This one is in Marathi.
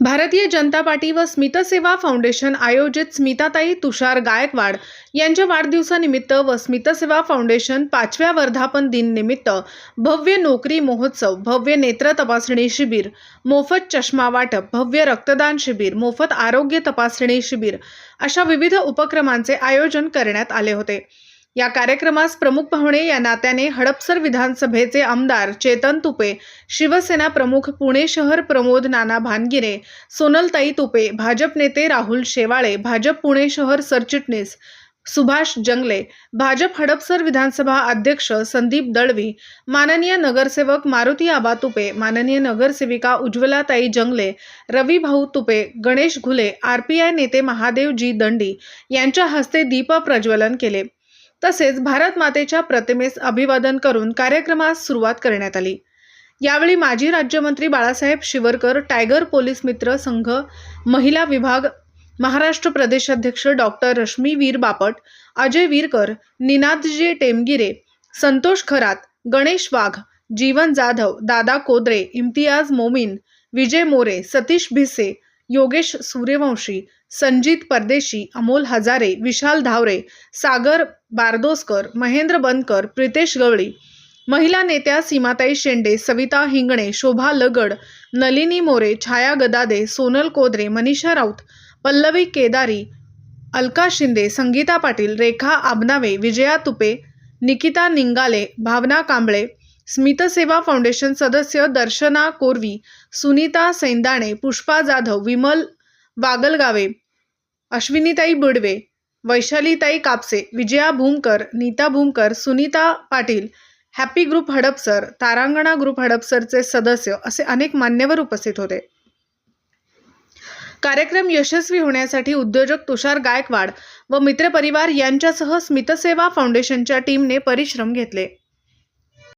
भारतीय जनता पार्टी व स्मितसेवा फाउंडेशन आयोजित स्मिताताई तुषार गायकवाड यांच्या वाढदिवसानिमित्त व स्मितसेवा फाउंडेशन पाचव्या वर्धापन दिननिमित्त भव्य नोकरी महोत्सव भव्य नेत्र तपासणी शिबिर मोफत चष्मा वाटप भव्य रक्तदान शिबिर मोफत आरोग्य तपासणी शिबिर अशा विविध उपक्रमांचे आयोजन करण्यात आले होते. या कार्यक्रमास प्रमुख पाहुणे या नात्याने हडपसर विधानसभेचे आमदार चेतन तुपे शिवसेना प्रमुख पुणे शहर प्रमोद नाना भानगिरे सोनलताई तुपे भाजप नेते राहुल शेवाळे भाजप पुणे शहर सरचिटणीस सुभाष जंगले भाजप हडपसर विधानसभा अध्यक्ष संदीप दळवी माननीय नगरसेवक मारुती आबा तुपे माननीय नगरसेविका उज्ज्वलाताई जंगले रवी भाऊ Tupe Ganesh Ghule R P I नेते महादेवजी दंडी यांच्या हस्ते दीप प्रज्वलन केले. तसेच भारत मातेच्या प्रतिमेस अभिवादन करून कार्यक्रमास सुरुवात करण्यात आली. यावेळी माजी राज्यमंत्री बाळासाहेब शिवरकर टायगर पोलीस मित्र संघ महिला विभाग महाराष्ट्र प्रदेशाध्यक्ष डॉक्टर रश्मी वीर बापट अजय वीरकर निनादजी टेमगिरे संतोष खरात गणेश वाघ जीवन जाधव दादा कोदरे इम्तियाज मोमीन विजय मोरे सतीश भिसे योगेश सूर्यवंशी संजित परदेशी अमोल हजारे विशाल धावरे सागर बारदोसकर महेंद्र बनकर प्रितेश गवळी. महिला नेत्या सीमाताई शेंडे सविता हिंगणे शोभा लगड नलिनी मोरे छाया गदादे सोनल कोदरे मनीषा राऊत पल्लवी केदारी अलका शिंदे संगीता पाटील रेखा आबनावे विजया तुपे निकिता निंगाले भावना कांबळे स्मितसेवा फाउंडेशन सदस्य Darshana Korvi Sunita Saindane Pushpa Jadhav Vimal Wagalgave Ashwinitai Budve Vaishalitai Kapse Vijaya Bhumkar Nita Bhumkar Sunita Patil happy group Hadapsar Tarangana group हडपसरचे सदस्य असे अनेक मान्यवर उपस्थित होते. कार्यक्रम यशस्वी होण्यासाठी उद्योजक तुषार गायकवाड व मित्रपरिवार यांच्यासह स्मितसेवा फाउंडेशनच्या टीमने परिश्रम घेतले.